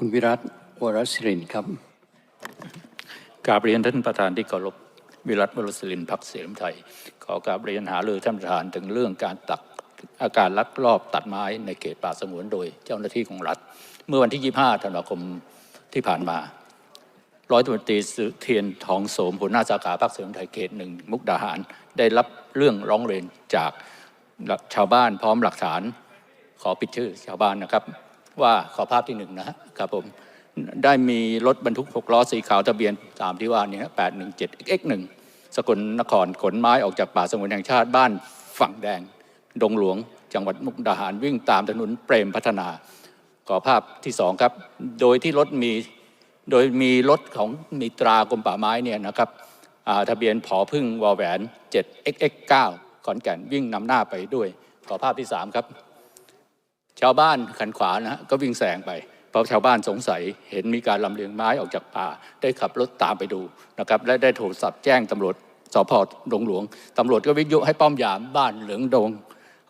คุณวิรัตวรศิรินครับกราบเรียนท่านประธานที่เคารพวิรัตวรศิรินทร์พักเสียงไทย ขอกราบเรียนหารือท่านประธานถึงเรื่องการตักอาการลักลอบตัดไม้ในเขตป่าสงวนโดยเจ้าหน้าที่ของรัฐ เมื่อวันที่ 25 ธันวาคมที่ผ่านมา ร้อยตำรวจตรีสุเทียนทองโสมหัวหน้าสาขาภาคเสริมไทยเขตหนึ่งมุกดาหาร ได้รับเรื่องร้องเรียนจากชาวบ้านพร้อมหลักฐานขอปิดชื่อชาวบ้านนะครับ ว่าขอภาพที่หนึ่งนะครับผมได้มีรถบรรทุกหกล้อสีขาวทะเบียนตามที่ว่านี้แปดหนึ่งเจ็ด x หนึ่งสกลนครขนไม้ออกจากป่าสงวนแห่งชาติบ้านฝั่งแดง ดงหลวง จังหวัดมุกดาหารวิ่งตามถนนเปรมพัฒนา ขอภาพที่สองครับ โดยที่รถมีโดยมีรถของมีตรากรมป่าไม้เนี่ยนะครับทะเบียนผอพึ่งวอแหวน 7xx9 ขอนแก่นวิ่งนำหน้าไปด้วย ขอภาพที่ 3 ครับ ชาวบ้านขันขวานะฮะก็วิ่งแซงไปเพราะชาวบ้านสงสัยเห็นมีการลำเลียงไม้ออกจากป่า ได้ขับรถตามไปดูนะครับและได้โทรศัพท์แจ้งตำรวจสพดงหลวงตำรวจก็วิทยุให้ป้อมยามบ้านเหลืองดง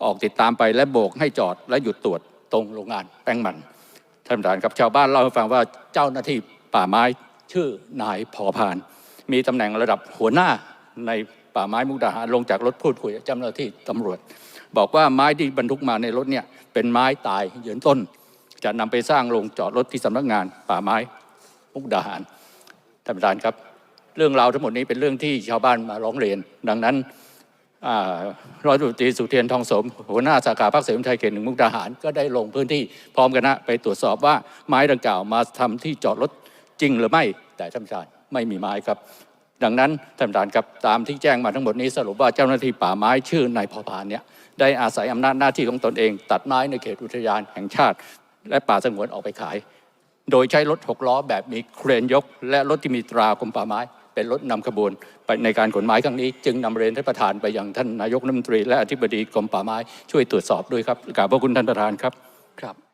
ออกติดตามไปและโบกให้จอดและหยุดตรวจตรงโรงงานแป้งมันท่านประธานครับชาวบ้านเล่าให้ฟังว่าเจ้าหน้าที่ป่าไม้ชื่อนายพอพาน มีตำแหน่งระดับหัวหน้าในป่าไม้มุกดาหารลงจากรถพูดคุยกับเจ้าหน้าที่ตำรวจ บอกว่าไม้ที่บรรทุกมาในรถเนี่ย เป็นไม้ตายเยืนต้น จะนำไปสร้างโรงจอดรถที่สำนักงานป่าไม้มุกดาหารท่านประธานครับ เรื่องราวทั้งหมดนี้เป็นเรื่องที่ชาวบ้านมาร้องเรียน ดังนั้นร้อยตำรวจตรีสุเทียนทองสม หัวหน้าสาขาภาคเสริมไทยเขตหนึ่งมุกดาหาร ก็ได้ลงพื้นที่พร้อมกันนะไปตรวจสอบว่าไม้ดังกล่าวมาทำที่จอดรถจริงหรือไม่ แต่ท่านประธานไม่มีไม้ครับ ดังนั้นท่านประธานครับตามที่แจ้งมาทั้งหมดนี้สรุปว่าเจ้าหน้าที่ป่าไม้ชื่อนายพอพานเนี่ยได้อาศัยอำนาจหน้าที่ของตนเอง ตัดไม้ในเขตอุทยานแห่งชาติ และป่าสงวนออกไปขาย โดยใช้รถหกล้อแบบมีเครนยก และรถที่มีตรากรมป่าไม้ เป็นรถนำขบวนไปในการขนไม้ครั้งนี้ จึงนำเรียนท่านประธานไปยังท่านนายกรัฐมนตรี และอธิบดีกรมป่าไม้ช่วยตรวจสอบด้วยครับกราบพระคุณท่านประธานครับครับ